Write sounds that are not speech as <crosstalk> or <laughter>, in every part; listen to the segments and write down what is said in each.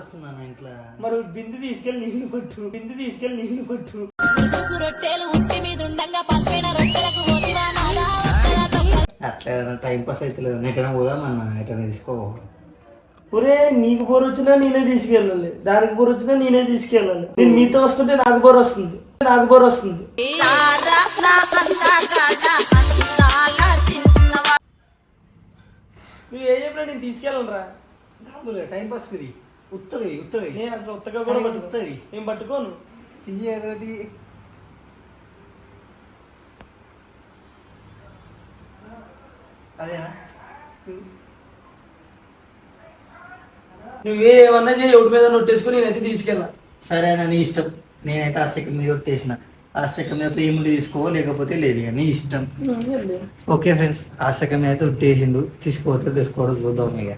వస్తున్నాను ఇంట్లో. మరి బింది తీసుకెళ్ళి నీళ్ళు పట్టు. బింది తీసుకెళ్ళి నీళ్ళు పట్టు. అట్లా టైం పాస్ అయితే లేదు. ఎటైనా పోదామన్నా ఎటైనా తీసుకో ఒరే నీకు బోర్ వచ్చినా నేనే తీసుకెళ్ళాలి. దానికి బోర్ వచ్చినా నేనే తీసుకెళ్ళాలి. నేను మీతో వస్తుంటే నాకు బోర్ వస్తుంది. నాకు బోర్ వస్తుంది. నువ్వు ఏ చెప్పినా నేను తీసుకెళ్ళను రా టైం పాస్ ఇది ఉత్తది ఉత్తది. నేను అసలు ఉత్తగా కూడా పట్టుకో ఉత్తది. నేను పట్టుకోను. తీయదోటి అదేనా? నువ్వే ఏమన్నా చేయి ఒకటి మీద నొట్టేసుకుని నేనైతే తీసుకెళ్ళా. సరే అన్న నీ ఇష్టం. నేనైతే ఆ సెకండ్ మీద కొట్టేసిన ఆ సెకండ్ మీద ప్రేమ తీసుకో లేకపోతే లేదు ఇక నీ ఇష్టం. Okay friends. ఆ సెకండ్ మీద అయితే కొట్టేసిండు తీసుకోవద్దు తీసుకోవడం చూద్దాం ఇక.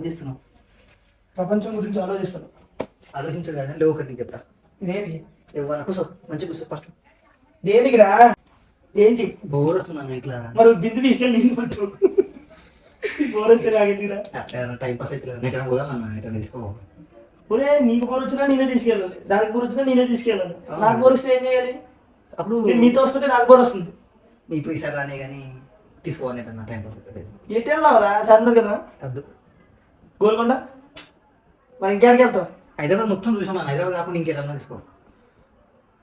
ఏం చేస్తున్నావు? ప్రపంచం గురించి ఆలోచిస్తాను. ఆలోచించు కానీ లేవు ఒకటి చెప్తా. దేనికి? ఇవ్వాలి కూర్చో మంచి కూర్చో ఫస్ట్ దేనికి రా? ఏంటి? బోర్ వస్తున్నాను ఇంట్లో. మరి బింది తీసుకెళ్ళి నీళ్ళు పట్టు. బోర్ వస్తే అట్లా టైం పాస్ అయితే ఎక్కడ పోదామన్నా ఎక్కడ తీసుకో. ఒరే నీకు బోర్ వచ్చినా నేనే తీసుకెళ్ళాలి. దానికి బోర్ వచ్చినా నేనే తీసుకెళ్ళాలి. నాకు బోర్ వస్తే ఏం చేయాలి? అప్పుడు నేను మీతో వస్తుంటే నాకు బోర్ వస్తుంది. మీ పైసా రానే కానీ తీసుకోవాలి టైం పాస్ అయితే ఎటు వెళ్ళావురా సర్ను కదా. వద్దు గోల్కొండ? మరి ఇంకేడికి వెళ్తావు? హైదరాబాద్ మొత్తం చూసాం అన్న హైదరాబాద్ కాకుండా ఇంకేదన్నా తీసుకో.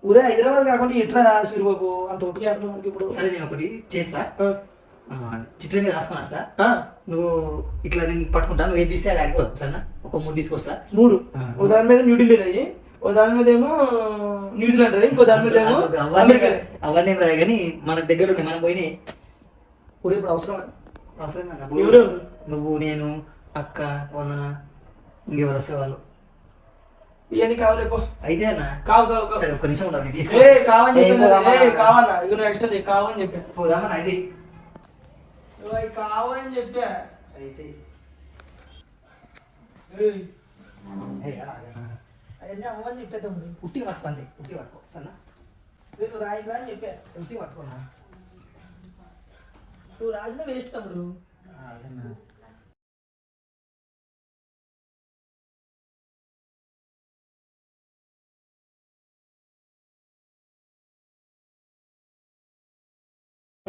ఊరే హైదరాబాద్ కాకుండా ఎట్లా సూరిబాబు అంత ఒప్పి ఆడుతున్నావు మనకి ఇప్పుడు. సరే నేను ఒకటి చేస్తా. చిత్రం మీద రాసుకొని వస్తా. నువ్వు ఇట్లా నేను పట్టుకుంటా. నువ్వు ఏది తీస్తే అది ఆడిపోదు సరేనా? ఒక మూడు తీసుకొస్తా. మూడు. ఓ దాని మీద న్యూఢిల్లీ రాయి ఓ దాని మీద ఏమో న్యూజిలాండ్ రాయి ఇంకో దాని మీద ఏమో అవన్నీ అమెరికా. అవన్నీ ఏం రాయి కానీ మన దగ్గర ఉన్నాయి మనం పోయినాయి. ఊరే ఇప్పుడు అవసరం ఎవరెవరు? నువ్వు నేను అక్క వందన ఇంకెవరు వస్తే వాళ్ళు ఇవన్నీ కావాలేపో అయితే అన్న కావు కావు కావు. సరే ఒక్క నిమిషం ఉండాలి తీసుకో. కావని? ఏ కావన్నా. ఇక నువ్వు ఎక్స్ట్రా కావని చెప్పా పోదామా? అది. కావని చెప్పా. అయితే. అవ్వని చెప్పా తమ్ముడు. ఉట్టి పట్టుకోండి ఉట్టి పట్టుకో. సరేనా? ఏ, నువ్వు రాయిరా అని చెప్పా. ఉట్టి పట్టుకోనా? నువ్వు రాసిన వేస్ట్ తమ్ముడు.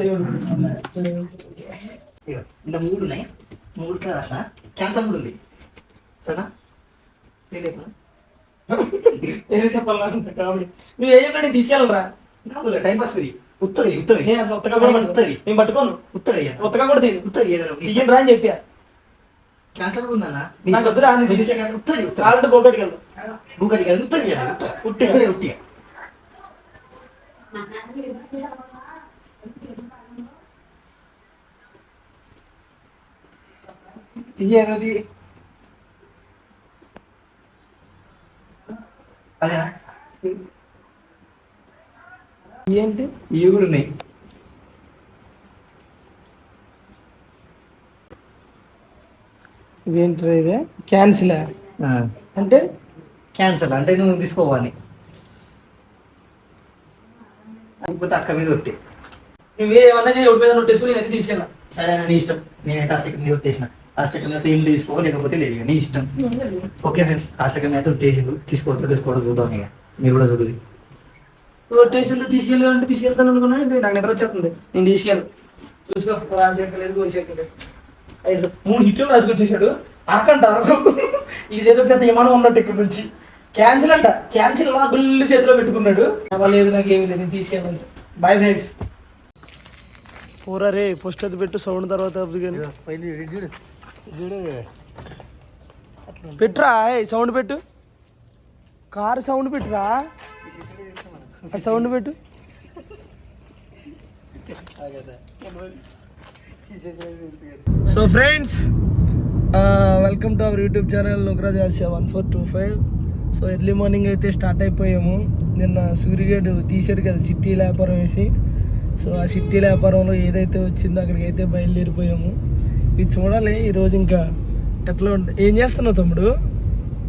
ఇలా మూడు ఉన్నాయి. మూడు ఇట్లా రాసిన. క్యాన్సర్ కూడా ఉంది. సరేనా? కాబట్టి. నువ్వు ఏ నేను తీసుకెళ్ళరా నాకు టైం పాస్ ఇది ఉత్తది ఉత్తది నేను అసలు ఉత్తగా కూడా పట్టుకోను. ఉత్తది నేను పట్టుకోను. ఉత్తది ఉత్తగా కూడా తీను ఉత్తది ఏదైనా రా అని చెప్పా. క్యాన్సర్ కూడా ఉందన్నా? నాకు వద్దురా, నేను ఉత్తది తీసి- ఉత్తది కావాలంటే గోకటికి వెళ్ళు గూకటి కాదు ఉత్తది చేయాలి, ఉత్తది. అదేనా? ఏంటి? ఇవి కూడా ఉన్నాయి. ఇదేంటి ఇదే? క్యాన్సిల్? అంటే? క్యాన్సర్ అంటే నువ్వు తీసుకోవాలి. లేకపోతే అక్క మీద ఒట్టి. నువ్వే ఏమన్నా మీద నొట్టేసుకుని నేనైతే తీసుకెళ్ళా సరే నీ ఇష్టం. నేనైతే ఆ సెకండ్ మీద ఒట్టేసిన. ఆ సెకండ్ మీద ఏం తీసుకో లేకపోతే లేదు నీ ఇష్టం. ఓకే ఫ్రెండ్స్ ఆ సెకండ్ మీద ఒట్టేసిండు తీసుకోవద్దు తీసుకోవడం చూద్దాం ఇక. మీరు కూడా చూడండి నొట్టేసి తీసుకెళ్ళి అంటే తీసుకెళ్తాను అనుకున్నా? నాకు నిద్ర వచ్చేస్తుంది. నేను తీసుకెళ్ళను. చూసుకో రాజశేఖర్ గోశేఖర్ ఐదు మూడు హిట్లు రాసుకొచ్చేసాడు. అరకంట అరకు. ఇదేదో పెద్ద విమానం ఉన్నట్టు ఇక్కడ నుంచి. క్యాన్సిల్ అంట. క్యాన్సిల్ అలా గుల్లి చేతిలో పెట్టుకున్నాడు. లేదు నాకు ఏమి లేదు నేను తీసుకెళ్ళండి బాయ్ ఫ్రెండ్స్ పూరా రే పోస్ట్ అది పెట్టు సౌండ్ తర్వాత అవుతుంది కానీ. పెట్టురా సౌండ్ పెట్టు. కారు సౌండ్ పెట్టురా. సౌండ్ పెట్టు. So friends welcome to our YouTube channel నుకరాజ్ Asia one four two five. So early morning అయితే స్టార్ట్ అయిపోయాము. నిన్న సూర్యగడు తీసాడు కదా సిటీ వ్యాపారం వేసి. సో ఆ సిటీ వ్యాపారంలో ఏదైతే వచ్చిందో అక్కడికి అయితే బయలుదేరిపోయాము. ఇది చూడాలి ఈరోజు ఇంకా ఎట్లా ఉంటుంది ఏం చేస్తున్నావు తమ్ముడు?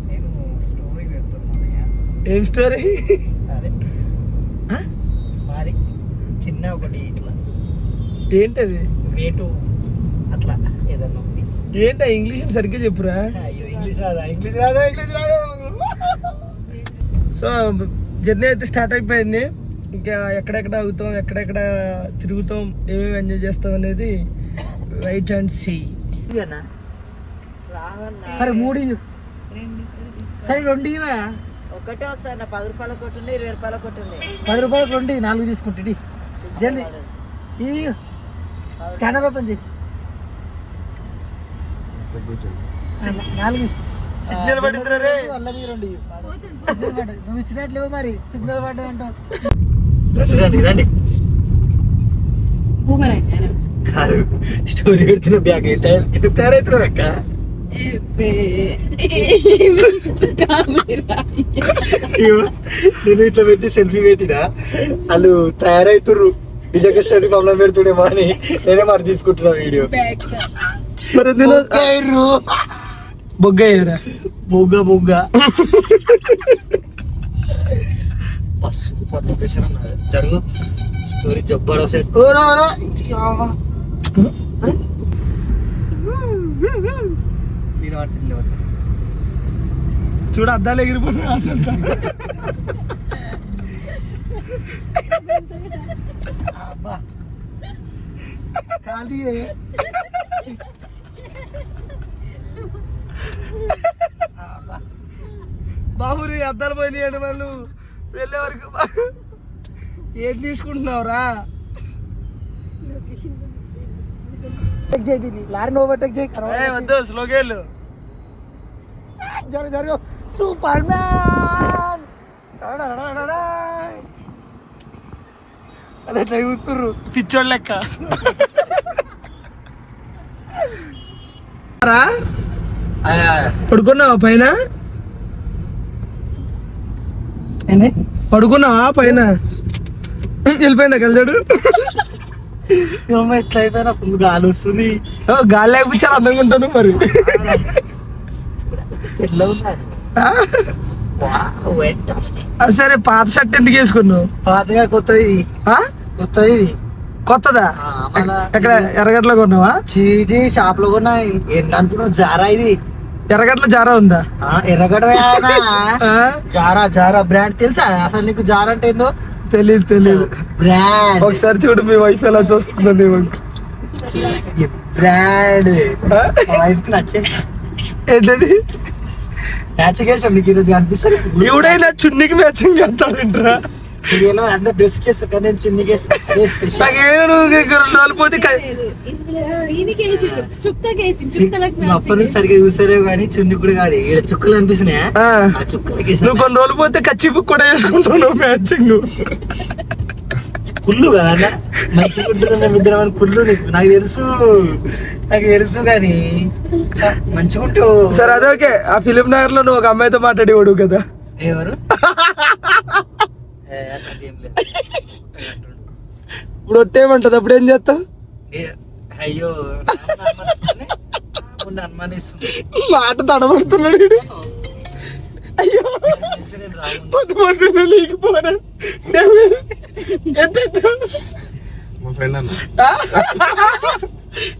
నేను స్టోరీ పెడుతున్నాను ఏం స్టోరీ అదే. మాది చిన్న ఒకటి ఇట్లా. ఏంటది? వేటు అట్లా ఏదన్నా ఒకటి. ఏంటా ఇంగ్లీష్ సరిగ్గా చెప్పురా? అయ్యో ఇంగ్లీష్ రాదా? ఇంగ్లీష్ రాదా? ఇంగ్లీష్ రాదా? సో జర్నీ అయితే స్టార్ట్ అయిపోయింది. ఇంకా ఎక్కడెక్కడ ఆగుతాం ఎక్కడెక్కడ తిరుగుతాం ఏమేమి ఎంజాయ్ చేస్తాం అనేది రైట్ అండ్ సీ? సరే మూడు. సరే రెండు ఇవా ఒకటే వస్తాయి నా పది రూపాయల ఉంది ఇరవై రూపాయల ఉంది పది రూపాయలకు రెండు నాలుగు తీసుకుంటుంది జల్దీ. ఇది స్కానర్ ఓపెన్ చేయి. నాలుగు సిగ్నల్ పడిందిరా రే. అల్లవి రెండు. నువ్వు ఇచ్చినట్లేవు మరి. సిగ్నల్ పడ్డది అంటావు. రండి రండి రండి. కాదు. స్టోరీ పెడుతున్న బ్యాగ్ తయారవుతున్నావు అక్క? నేను ఇట్లా పెట్టి సెల్ఫీ పెట్టినా. వాళ్ళు తయారవుతుర్రు నిజంగా స్టోరీ మమ్మల్ని పెడుతుండేమో అని. నేనే మాట తీసుకుంటున్నా వీడియో. మరి. బొగ్గ అయ్యారా బొగ్గ బొగ్గ. సూపర్ లొకేషన్ అన్నది జరుగు. స్టోరీ జబ్బర్ సెట్ చూడ అద్దాలు ఖాళీ బాబురి అద్దాలు పోయినాయండి వాళ్ళు వెళ్ళే వరకు బా- ఏం తీసుకుంటున్నావురా? ఓవర్టేక్ చేయి దీన్ని. లారీని ఓవర్టేక్ చేయి. ఏ, వద్దు స్లోగేళ్ళు జరుగు జరుగు. సూపర్ మ్యాన్ అలా ఎట్లా చూస్తుర్రు? పిచ్చోడు లెక్క? పడుకున్నావా పైన? పడుకున్నావా పైన? వెళ్ళిపోయిందా కలిసాడు <laughs> ఏమో ఎట్లా అయిపోయినా ఫుల్ గాలి వస్తుంది. గాలి లేకపోతే చాలా అందంగా ఉంటాను మరి. తెల్ల సరే పాత షర్ట్ ఎందుకు వేసుకున్నావు? పాతగా కొత్తది. ఆ? కొత్తది. కొత్తదా? ఎక్కడ ఎర్రగడ్డలో కొన్నావా? చీజీ షాప్లో కొన్నాయి ఏంటి అనుకున్నావు జారా ఇది. ఎర్రగడ్డలో జారా ఉందా? ఆ, ఎర్రగడ్డ? జారా జారా బ్రాండ్ తెలుసా? అసలు నీకు జారా అంటే ఏందో? తెలీదు తెలీదు. బ్రాండ్. ఒకసారి చూడు మీ వైఫ్ ఎలా చూస్తుందండి బ్రాండ్. వైఫ్కి నచ్చే. ఏంటది? మ్యాచింగ్ వేసాం నీకు ఈరోజు కనిపిస్తుంది ఎవడైనా చున్నీకి మ్యాచింగ్ చేస్తాడంటరా నేను అందరు డ్రెస్ కేసు అప్పటి నుంచి సరిగ్గా చూసారేవు కానీ చున్ని కూడా కాదు ఇక్కడ చుక్కలు కనిపిస్తున్నాయా ఆ, చుక్కలకి నువ్వు కొన్ని రోజులు పోతే కచ్చిపు కూడా వేసుకుంటున్నావు మ్యాచింగ్ కుళ్ళు కదా మంచి కుట్టుకున్న ఇద్దరం అని కుళ్ళు నీకు నాకు తెలుసు. నాకు తెలుసు కానీ మంచిగా ఉంటావు సరే అదే ఓకే. ఆ ఫిలిం నగర్లో నువ్వు ఒక అమ్మాయితో మాట్లాడేవాడు కదా. ఎవరు. <laughs> ఇప్పుడు ఒట్టేమంటది అప్పుడు ఏం చేస్తావు? ఏ, అయ్యో మాట తడబడుతున్నాడు. అయ్యో తెలిసి నేను రాముని. పొద్దు పొద్దున్న లేకపోయినా ఎత్తు? మా ఫ్రెండ్ అన్న. ఆ?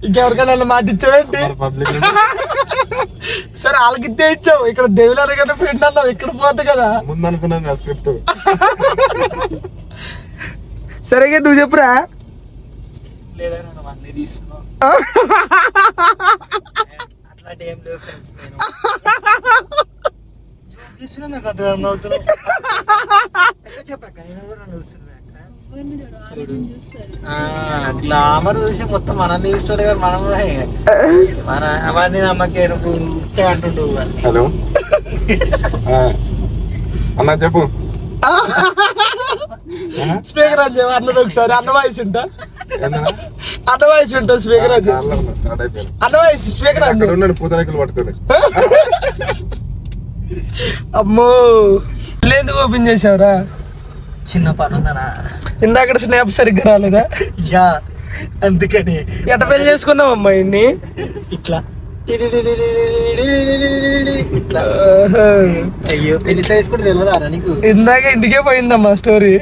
ఇంకెవరికైనా నన్ను మాట ఇచ్చావేంటి? పబ్లిక్ సరే వాళ్ళకిద్దే ఇచ్చావు. ఇక్కడ డెవిల్ అనగానే ఫ్రెండ్ అన్నావు. ఇక్కడ పోతుంది కదా. ముందు అనుకున్నాం కదా స్క్రిప్ట్ సరేగా నువ్వు చెప్పురా. లేదా నేను అన్నీ తీసుకో <laughs> అట్లాంటి ఏం ఫ్రెండ్స్ నేను. <laughs> చేస్తున్నా నాకు చెప్పాక నేను చూస్తున్నా గ్లామర్ చూసి మొత్తం మనల్ని చూస్తారు కానీ మనం మన అవన్నీ నమ్మకే నువ్వు అంటుండు హలో. అన్న చెప్పు. స్పీకర్ అని చెప్పు అన్నది ఒకసారి. అన్న వాయిస్ ఉంటా? అన్న వాయిస్ ఉంటా స్పీకర్ అని అన్న వాయిస్ స్పీకర్ అని అక్కడ చెప్పు. ఉన్నాను పూతరేకులు పట్టుకొని <laughs> అమ్మో. ఎందుకు ఓపెన్ చేసావురా చిన్న పని ఉందనా ఇందాక స్నాప్ సరిగ్గా రాలేదా? యా అందుకని. ఎట పెళ్ళి చేసుకున్నావు అమ్మాయిని ఇట్లా. ఇట్లా. అయ్యో పెళ్ళి చేసుకుంటే తెలియదా నీకు? ఇందాక ఇందుకే పోయిందమ్మా స్టోరీ.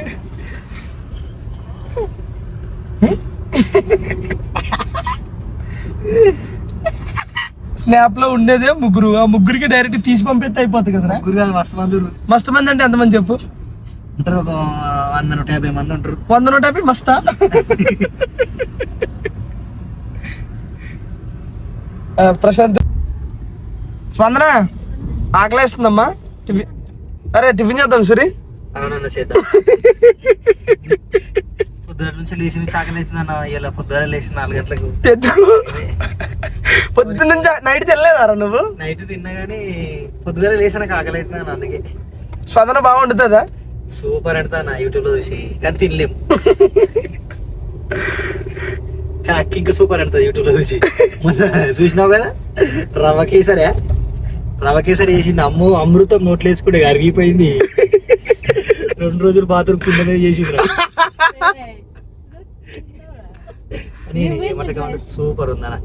స్నాప్లో ఉండేదే ముగ్గురు. ఆ ముగ్గురికి డైరెక్ట్ తీసి పంపిస్తే అయిపోతుంది కదా ముగ్గురు కాదు మస్తు మంది. మస్తు మంది అంటే ఎంతమంది చెప్పు? ఉంటారు ఒక వంద నూట యాభై మంది ఉంటారు. వంద నూట యాభై మస్తా? ప్రశాంత్. స్పందన ఆకలేస్తుందమ్మా. టిఫిన్ అరే టిఫిన్ చేద్దాం సరే. అవునన్న చేద్దాం. పొద్దున నుంచి లేచిన చాకలి అవుతుందన్న ఇలా పొద్దున లేచిన నాలుగు గంటలకు. ఎందుకు పొద్దు నుంచి నైట్ తినలేదారా నువ్వు? నైట్ తిన్నా కానీ పొద్దుగా లేచిన ఆకలి అవుతుందన్న అందుకే. స్పందన బాగుంటుందా? సూపర్ అంటా నా యూట్యూబ్లో చూసి కానీ తినలేము కానీ అక్క ఇంకా సూపర్ అంటది యూట్యూబ్లో చూసి. మొన్న చూసినావు కదా? రవ కేసరే రవ కేసరి వేసింది అమ్ము అమృతం నోట్లు వేసుకుంటే అరిగిపోయింది రెండు రోజులు బాత్రూమ్ కిందనే చేసింది సూపర్ <laughs> ఉందన్న.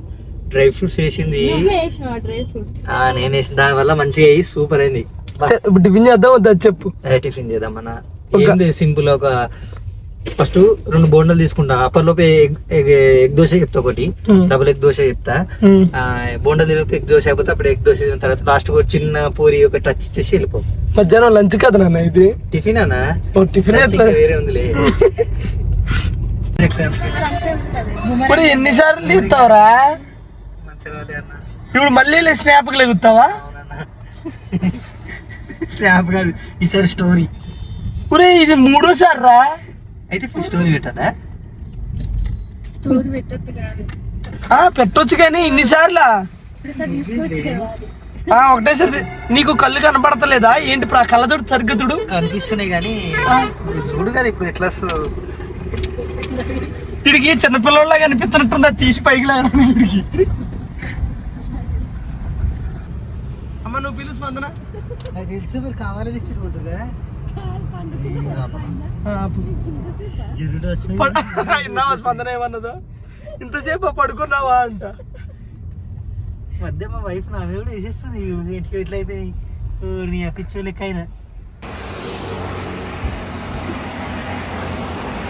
డ్రై ఫ్రూట్స్ వేసింది. ఆ, నేను వేసిన దాని వల్ల మంచిగా అయ్యి సూపర్ అయింది. ఇప్పుడు టిఫిన్ చేద్దాం వద్దా చెప్పు. టిఫిన్ చేద్దాం అన్న. సింపుల్ ఒక ఫస్ట్ రెండు బోండలు తీసుకుంటా. అప్పర్ లోపే ఎగ్ ఎగ్ ఎగ్ దోశ చెప్తా ఒకటి. డబుల్ ఎగ్ దోశ చెప్తా. ఆ, బోండలు తినప్పుడు ఎగ్ దోశ అయిపోతే అప్పుడు ఎగ్ దోశ తిన్న తర్వాత లాస్ట్ ఒక చిన్న పూరి ఒక టచ్ ఇచ్చేసి వెళ్ళిపో. మధ్యాహ్నం లంచ్ కదా నాన్న ఇది? టిఫిన్ అన్న? టిఫిన్ వేరే ఉందిలే. <laughs> ఇప్పుడు ఎన్నిసార్లు అన్న ఇప్పుడు మళ్ళీ స్నాప్కి లెగుతావా? స్నాప్ కాదు ఈసారి స్టోరీ ఒరే ఇది మూడోసారి రా. అయితే ఫుల్ స్టోరీ పెట్టదా ఆ, పెట్టొచ్చు కానీ ఇన్నిసార్లా? ఆ, ఒకటేసారి నీకు కళ్ళు కనపడతలేదా? ఏంటి ఇప్పుడు ఆ కళ్ళజోడు సరిగ్గా చూడు. కనిపిస్తున్నాయి కానీ ఇప్పుడు చూడు కదా ఇప్పుడు ఎట్లా వస్తుందో. వీడికి చిన్నపిల్లలా కనిపిస్తున్నట్టుంది తీసి పైకి లాగడం వీడికి. నువ్వు పిలుసు స్పందన. నాకు తెలిసి మీరు కావాలని ఇస్తే పోతుందా ఆ, ఆపు. జరుడు వచ్చి పడు- విన్నావా <laughs> స్పందన ఏమన్నదో? ఇంతసేపు పడుకున్నావా అంట. మధ్య మా వైఫ్ నా మీద కూడా వేసేస్తుంది. ఇంటికి ఎట్లా అయిపోయినాయి? ఓ, నీ పిచ్చో లెక్క అయినా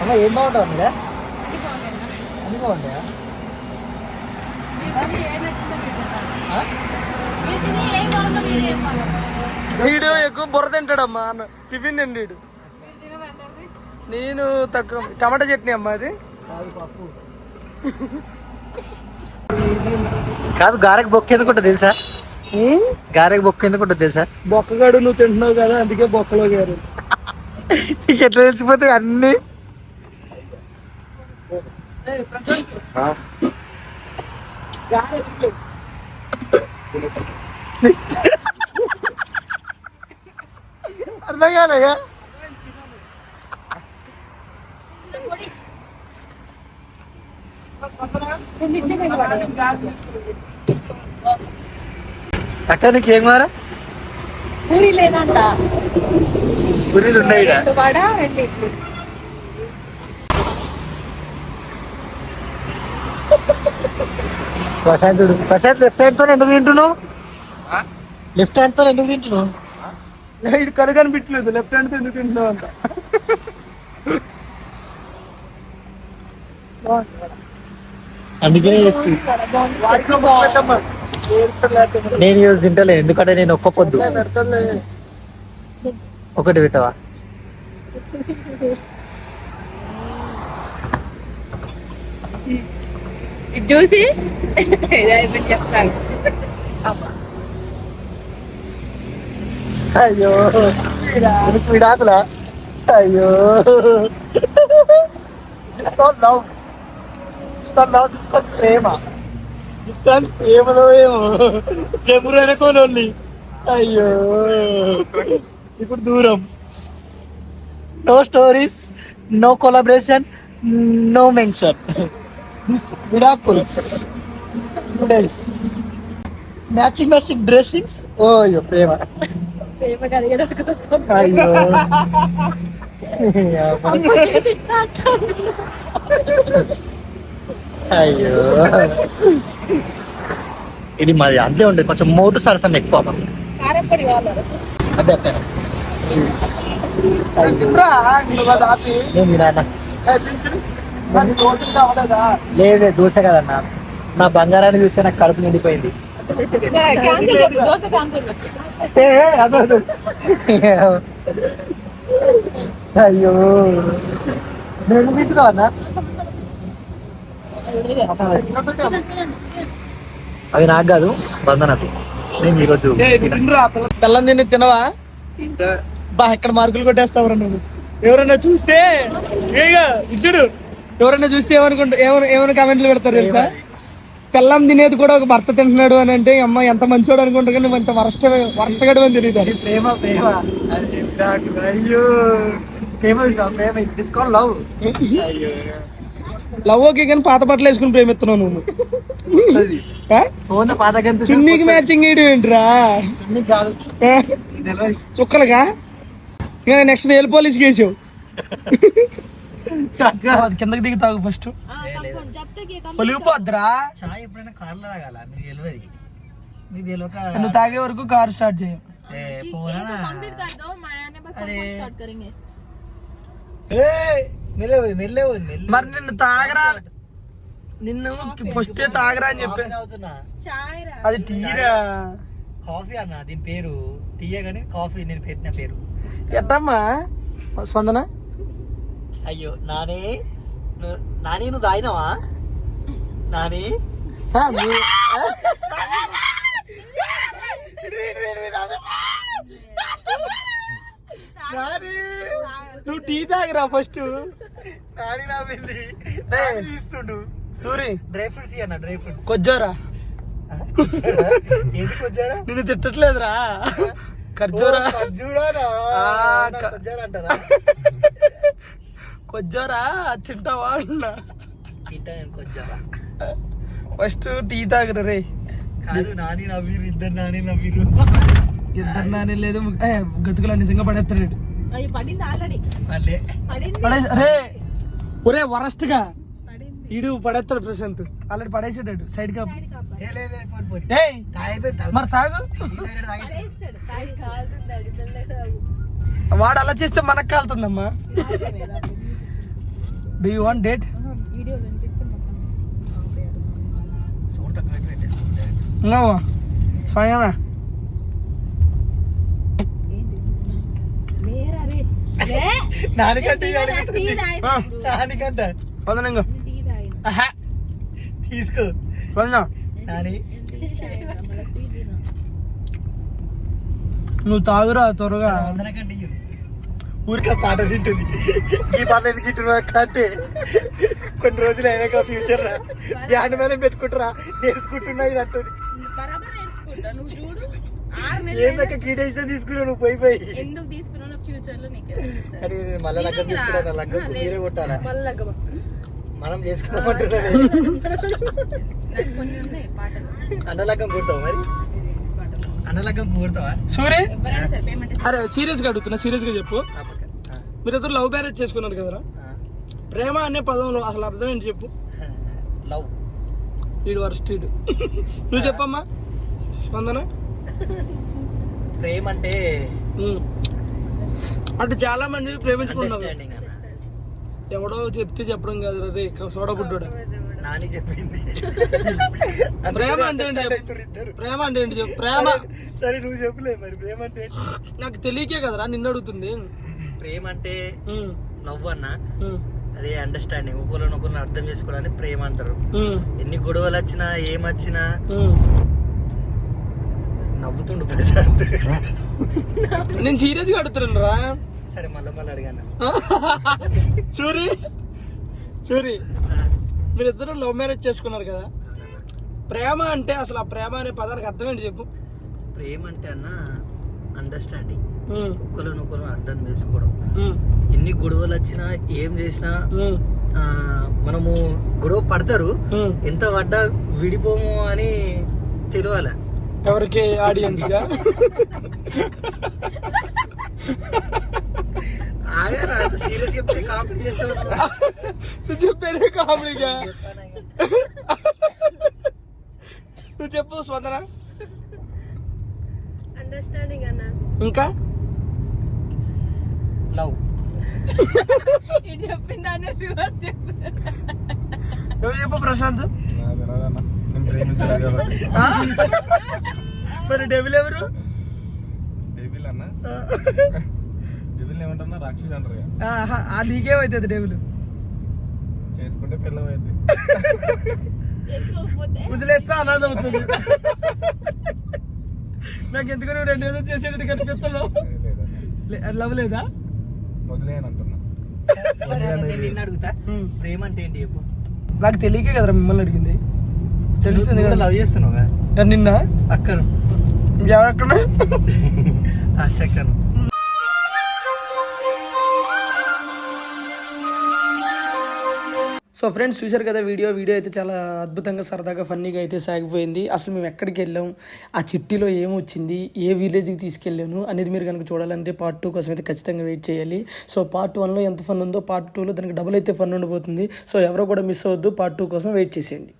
అమ్మ? ఏం బాగుంటుంది మీరా అన్ని బాగుంటాయా వీడు ఎక్కువ బుర్ర తింటాడమ్మా. అన్న టిఫిన్ తిండి నేను తక్కువ టమాటా చట్నీ అమ్మా అది. కాదు పప్పు కాదు గారెకి బొక్క ఎందుకు ఉంటుంది తెలుసా? గారెకి బొక్క ఎందుకు ఉంటుంది తెలుసా? బొక్కగాడు నువ్వు తింటున్నావు కదా అందుకే బొక్కలో గారు. నీకు ఎట్లా తెలిసిపోతాయి అన్ని? అర్థం కాలేగా అక్క నీకేం మారా పూరి లేదంట. గురీలు ఉన్నాయి ఈడ. రెండు వడ రెండు ఇడ్లీ ప్రశాంతుడు ప్రశాంత్ లెఫ్ట్ హ్యాండ్తో ఎందుకు తింటున్నావు? లెఫ్ట్ హ్యాండ్తో ఎందుకు తింటున్నావు? ఇటు కను కనిపించలేదు లెఫ్ట్ హ్యాండ్ ఎందుకు తింటున్నావు అంట. ఏడుస్తలేకపోతే నేను ఈరోజు తింటలే. ఎందుకంటే నేను ఒక్క పొద్దు. ఒకటి పెట్టవా? ఇది చూసి అయిపోయింది చెప్తాను అయ్యో ఎందుకు విడాకులా అయ్యో discount love discount love discount ప్రేమ డిస్కౌంట్ ప్రేమలో ఏమో ఎప్పుడైనా కొనోళ్ళి అయ్యో ఇప్పుడు దూరం no stories no collaboration no mention this విడాకుల్స్ matching matching dressings ఓ అయ్యో ప్రేమ ప్రేమ కలిగేది అయ్యో అయ్యో ఇది మాది అంతే ఉంటుంది కొంచెం మోటు సరసం ఎక్కువ మాకు. కారపొడి కావాలి అదే అక్కడ తింటురా, నువ్వు అది ఆపి. నేను తినా లేదే దోశ కదన్నా. నా బంగారాన్ని చూస్తే నాకు కడుపు నిండిపోయింది. అయ్యో. నేను తింటున్నావు అన్న? అది నాకు కాదు వందనకు నేను ఈరోజు బెల్లం తిని తినవా? బా ఇక్కడ మార్కులు కొట్టేస్తావురా నువ్వు? ఎవరైనా చూస్తే ఏగా ఇచ్చుడు ఎవరైనా చూస్తే ఏమనుకుంటా ఏమైనా ఏమైనా కామెంట్లు పెడతారు తెలుసా? బెల్లం తినేది కూడా ఒక భర్త తింటున్నాడు అని అంటే అమ్మ ఎంత మంచోడు అనుకుంటారు కానీ ఎంత వరస్ట్ వరస్టగడు అని తెలియదు ప్రేమ ప్రేమ. అయ్యో. ప్రేమ చూసినావా? ప్రేమ. డిస్కౌంట్ లవ్ అయ్యో. లవ్ ఓకే కానీ పాత బట్టలు వేసుకుని ప్రేమిస్తున్నావు నువ్వు. చున్నీకి మ్యాచింగ్ వేయడం ఏంట్రా. చుక్కలుగా నెక్స్ట్ నెయిల్ పోలీస్ కేసు. <laughs> కిందకి దిగి తాగు ఫస్ట్ పొలిగిపోద్దురా చాయ్ ఎప్పుడైనా కార్లో తాగాల? నీకు తెలియదు నీకు తెలియక నువ్వు తాగే వరకు కార్ స్టార్ట్ చేయ. మరి నిన్ను తాగరా? నిన్ను ఫస్ట్ తాగరా అని చెప్పి. అది టీరా కాఫీ అన్న దీని పేరు. టీయే కానీ కాఫీ నేను పెట్టిన పేరు. ఎట్టమ్మా? స్పందన? అయ్యో నాని నాని నువ్వు తాగినావా? నాని? నాని! నువ్వు టీ తాగరా ఫస్ట్. నాని నా వెళ్ళి. ఇస్తుండు సూరి. డ్రై ఫ్రూట్స్ అన్న డ్రై ఫ్రూట్స్. కొజ్జోరా? ఎందుకు వచ్చారా నిన్ను తిట్టట్లేదురా. ఖర్జూరా. క- ఖర్జూరా అంటారా కొజ్జోరా తింటావా అన్నా? తింటా నేను ఖర్జూరా ఫస్ట్ టీ తాగరా రే. కాదు నాని నవ్వీరు ఇద్దరు నాని నవ్వీరు ఇద్దరు నానే లేదు ఏ, గతుకులా నిజంగా పడేస్తాడు. అయ్యి పడింది ఆల్రెడీ మళ్ళీ పడింది. పడేసి అరే ఒరే వరస్ట్గా పడింది. ఈడు పడేస్తాడు ప్రశాంత్. ఆల్రెడీ పడేసాడు సైడ్ తాగు. మరి తాగు. వాడు అలా చేస్తే మనకు కాలుతుందమ్మా. Do you want date video స్వయంగా నానికంటే. నానికంట తీసుకో. నాని. నువ్వు తాగురా త్వరగా. వందన కంటే ఇయ్యు. ఊరికే పాట వింటుంది. ఈ పాటలు ఎందుకు ఇంటున్నా అంటే కొన్ని రోజులు అయినాక ఫ్యూచర్ రా. బ్యాండ్ మేళం పెట్టుకుంటారా? నేర్చుకుంటున్నా ఇది అంటుంది. ఏందక్క కీటేషన్ తీసుకున్నావు నువ్వు? పోయి పోయి. ఎందుకు తీసుకున్నావు? ఫ్యూచర్లో నీకే తెలుస్తుంది. కానీ నేను మళ్ళా లగ్గం తీసుకున్నా లగ్గం మీరే కొట్టాలా? మనం చేసుకుందామంటున్నాను నాకు కొన్ని ఉన్నాయి పాటలు. అన్న లగ్గం కొడతావా మరి? సూరి ఎవరైనా సరే పేమెంట్ అరే సీరియస్గా అడుగుతున్నా సీరియస్గా చెప్పు మీరిద్దరు లవ్ మ్యారేజ్ చేసుకున్నారు కదరా. ప్రేమ అనే పదంలో అసలు అర్థం ఏంటి చెప్పు. <laughs> లవ్. వీడు వరస్ట్ వీడు <laughs> నువ్వు చెప్పమ్మా. స్పందన ప్రేమ అంటే. అంటే చాలా మంది ప్రేమించుకుంటున్నారు ఎవడో చెప్తే చెప్పడం కాదు రే సోడా బుడ్డోడు నాని చెప్పింది. ప్రేమ అంటే. ప్రేమ అంటే ఏంటి చెప్పు? ప్రేమ. సరే నువ్వు చెప్పలే మరి. ప్రేమ అంటే? నాకు తెలియకే కదరా నిన్ను అడుగుతుంది. ప్రేమ అంటే లవ్ అన్న? అదే అండర్స్టాండింగ్ ఒకరిని ఒకరిని అర్థం చేసుకోవడానికి ప్రేమ అంటారు. ఎన్ని గొడవలు వచ్చినా ఏమొచ్చినా. నవ్వుతుండు ప్రశాంత్. నేను సీరియస్గా అడుగుతున్నాను రా సరే మళ్ళీ మళ్ళీ అడిగాను. <laughs> చూరి. చూరి. మీరిద్దరు లవ్ మ్యారేజ్ చేసుకున్నారు కదా. ప్రేమ అంటే అసలు ఆ ప్రేమ అనే పదానికి అర్థం ఏంటి చెప్పు. ప్రేమ అంటే అన్న అండర్స్టాండింగ్ ఉమ్, ఒకరిని ఒకరిని అర్థం చేసుకోవడం. ఎన్ని గొడవలు వచ్చినా ఏం చేసినా మనము గొడవ పడతారు. ఎంత పడ్డా విడిపోము అని తెలియాల ఎవరికి ఆడియన్స్ <laughs> సీరియస్ చెప్తే కామెడీ చేస్తావు నువ్వు చెప్పేదే కామెడీగా నువ్వు చెప్పు స్పందన అండర్స్టాండింగ్ అన్న ఇంకా లవ్ ఇది చెప్పింది దాన్ని రివర్స్ చెప్పు నువ్వు చెప్పు ప్రశాంత్ నాకు తెలియదన్న. నేను నన్ను ప్రేమించాడు కాబట్టి ఆ? మరి డెవిల్ ఎవరు డెవిల్ అన్న ఆ నీకేమైతుంది డెవిల్? చేసుకుంటే పిల్లం అయింది వదిలేస్తా అనాథం అవుతుంది. నాకు ఎందుకు నువ్వు రెండు ఏదో చేసేటట్టు కనిపిస్తున్నావు? లవ్ లేదా? వదిలేయని అంటున్నా నిన్ను అడుగుతా. ప్రేమ అంటే ఏంటి చెప్పు. నాకు తెలియకే కదరా మిమ్మల్ని అడిగింది. తెలుస్తుంది కదా. లవ్ చేస్తున్నావు నిన్న? అక్కను. ఎవరక్కడ ఆ సో ఫ్రెండ్స్ చూశారు కదా వీడియో? వీడియో అయితే చాలా అద్భుతంగా సరదాగా ఫన్నీగా అయితే సాగిపోయింది. అసలు మేము ఎక్కడికి వెళ్ళాం? ఆ చిట్టిలో ఏమొచ్చింది ఏ విలేజ్కి తీసుకెళ్ళాను? అనేది మీరు కనుక చూడాలంటే పార్ట్ టూ కోసం అయితే ఖచ్చితంగా వెయిట్ చేయాలి. సో పార్ట్ వన్లో ఎంత ఫన్ ఉందో పార్ట్ టూలో దానికి డబుల్ అయితే ఫన్ ఉండబోతుంది సో ఎవరో కూడా మిస్ అవ్వద్దు. పార్ట్ టూ కోసం వెయిట్ చేసేయండి.